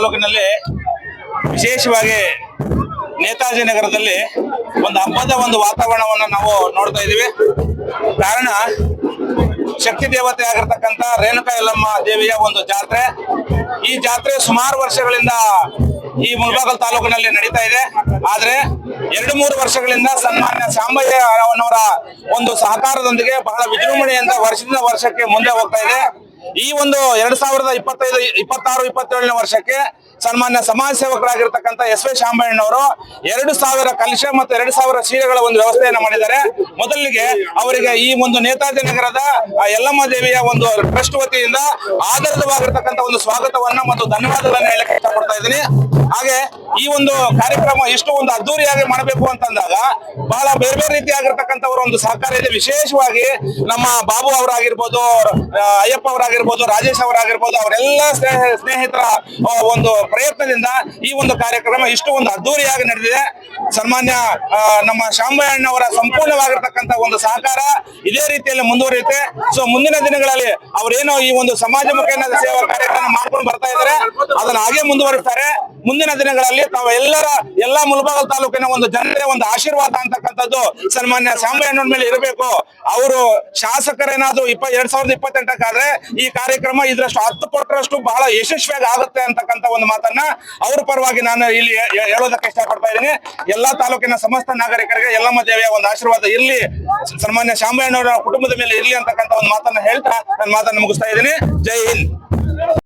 ತಾಲೂಕಿನಲ್ಲಿ ವಿಶೇಷವಾಗಿ ನೇತಾಜಿ ನಗರದಲ್ಲಿ ಒಂದು ಹಬ್ಬದ ಒಂದು ವಾತಾವರಣವನ್ನು ನಾವು ನೋಡ್ತಾ ಇದ್ದೀವಿ. ಕಾರಣ, ಶಕ್ತಿ ದೇವತೆ ಆಗಿರ್ತಕ್ಕಂಥ ರೇಣುಕಾ ಯಲ್ಲಮ್ಮ ದೇವಿಯ ಒಂದು ಜಾತ್ರೆ. ಈ ಜಾತ್ರೆ ಸುಮಾರು ವರ್ಷಗಳಿಂದ ಈ ಮುಳಬಾಗಲ್ ತಾಲೂಕಿನಲ್ಲಿ ನಡೀತಾ ಇದೆ. ಆದ್ರೆ ಎರಡು ಮೂರು ವರ್ಷಗಳಿಂದ ಸನ್ಮಾನ್ಯ ಸಾಂಬಯ್ಯ ಒಂದು ಸಹಕಾರದೊಂದಿಗೆ ಬಹಳ ವಿಜೃಂಭಣೆಯಿಂದ ವರ್ಷದಿಂದ ವರ್ಷಕ್ಕೆ ಮುಂದೆ ಹೋಗ್ತಾ ಇದೆ. ಈ ಒಂದು ಎರಡ್ ಸಾವಿರದ ಇಪ್ಪತ್ತೈದು, ಇಪ್ಪತ್ತಾರು, ಇಪ್ಪತ್ತೇಳನೇ ವರ್ಷಕ್ಕೆ ಸನ್ಮಾನ್ಯ ಸಮಾಜ ಸೇವಕರಾಗಿರ್ತಕ್ಕಂಥ ಎಸ್ ವಿ ಶಾಮಣ್ಣವರು ಎರಡು ಸಾವಿರ ಕಲಶ ಮತ್ತು ಎರಡು ಸಾವಿರ ಸೀರೆಗಳ ಒಂದು ವ್ಯವಸ್ಥೆಯನ್ನ ಮಾಡಿದ್ದಾರೆ. ಮೊದಲಿಗೆ ಅವರಿಗೆ ಈ ಒಂದು ನೇತಾಜಿ ನಗರದ ಯಲ್ಲಮ್ಮ ದೇವಿಯ ಒಂದು ಟ್ರಸ್ಟ್ ವತಿಯಿಂದ ಆಧಾರಿತವಾಗಿರ್ತಕ್ಕಂಥ ಒಂದು ಸ್ವಾಗತವನ್ನ ಮತ್ತು ಧನ್ಯವಾದಗಳನ್ನ ಹೇಳಕ್ಕೆ ಇಷ್ಟಪಡ್ತಾ ಇದ್ದೀನಿ. ಹಾಗೆ ಈ ಒಂದು ಕಾರ್ಯಕ್ರಮ ಇಷ್ಟು ಒಂದು ಅದ್ದೂರಿಯಾಗಿ ಮಾಡಬೇಕು ಅಂತಂದಾಗ ಬಹಳ ಬೇರೆ ಬೇರೆ ರೀತಿಯಾಗಿರ್ತಕ್ಕಂಥವ್ರ ಒಂದು ಸಹಕಾರ ಇದೆ. ವಿಶೇಷವಾಗಿ ನಮ್ಮ ಬಾಬು ಅವರಾಗಿರ್ಬೋದು ಅಯ್ಯಪ್ಪ ಅವರಾಗಿರ್ಬೋದು ರಾಜೇಶ್ ಅವರಾಗಿರ್ಬೋದು, ಅವರೆಲ್ಲ ಸ್ನೇಹ, ಸ್ನೇಹಿತರ ಒಂದು ಪ್ರಯತ್ನದಿಂದ ಈ ಒಂದು ಕಾರ್ಯಕ್ರಮ ಇಷ್ಟು ಒಂದು ಅದ್ದೂರಿಯಾಗಿ ನಡೆದಿದೆ. ಸನ್ಮಾನ್ಯ ನಮ್ಮ ಶಾಂಬಯ್ಯಣ್ಣವರ ಸಂಪೂರ್ಣವಾಗಿರ್ತಕ್ಕಂಥ ಒಂದು ಸಹಕಾರ ಇದೇ ರೀತಿಯಲ್ಲಿ ಮುಂದುವರಿಯುತ್ತೆ. ಸೊ ಮುಂದಿನ ದಿನಗಳಲ್ಲಿ ಅವರೇನೋ ಈ ಒಂದು ಸಮಾಜಮುಖಿ ಸೇವಾ ಕಾರ್ಯಕ್ರಮ ಮಾಡ್ಕೊಂಡು ಬರ್ತಾ ಇದ್ದಾರೆ, ಅದನ್ನ ಹಾಗೆ ಮುಂದುವರಿಸ್ತಾರೆ. ಮುಂದಿನ ದಿನಗಳಲ್ಲಿ ತಾವೆಲ್ಲರ ಎಲ್ಲಾ ಮುಲ್ಬಾಗಲ್ ತಾಲೂಕಿನ ಒಂದು ಜನತೆ ಒಂದು ಆಶೀರ್ವಾದ ಅಂತಕ್ಕಂಥದ್ದು ಸನ್ಮಾನ್ಯ ಶಾಂಬಯ್ಯಣ್ಣನ ಮೇಲೆ ಇರಬೇಕು. ಅವರು ಶಾಸಕರೇನಾದ್ರು ಇಪ್ಪ, ಎರಡ್ ಸಾವಿರದ ಇಪ್ಪತ್ತೆಂಟಕ್ಕಾದ್ರೆ ಈ ಕಾರ್ಯಕ್ರಮ ಇದ್ರಷ್ಟು ಹತ್ತು ಪಟ್ಟರಷ್ಟು ಬಹಳ ಯಶಸ್ವಿಯಾಗಿ ಆಗುತ್ತೆ ಅಂತಕ್ಕಂಥ ಒಂದು ಮಾತನ್ನ ಅವ್ರ ಪರವಾಗಿ ನಾನು ಇಲ್ಲಿ ಹೇಳೋದಕ್ಕೆ ಇಷ್ಟಪಡ್ತಾ ಇದ್ದೀನಿ. ಎಲ್ಲಾ ತಾಲೂಕಿನ ಸಮಸ್ತ ನಾಗರಿಕರಿಗೆ ಎಲ್ಲಮ್ಮ ದೇವಿಯ ಒಂದು ಆಶೀರ್ವಾದ ಇರ್ಲಿ. ಸನ್ಮಾನ್ಯ ಶಾಮಯ್ಯನವರ ಕುಟುಂಬದ ಮೇಲೆ ಇರ್ಲಿ ಅಂತಕ್ಕಂಥ ಒಂದು ಮಾತನ್ನ ಹೇಳ್ತಾ ನನ್ನ ಮಾತನ್ನ ಮುಗಿಸ್ತಾ ಇದ್ದೀನಿ. ಜೈ ಹಿಂದ್.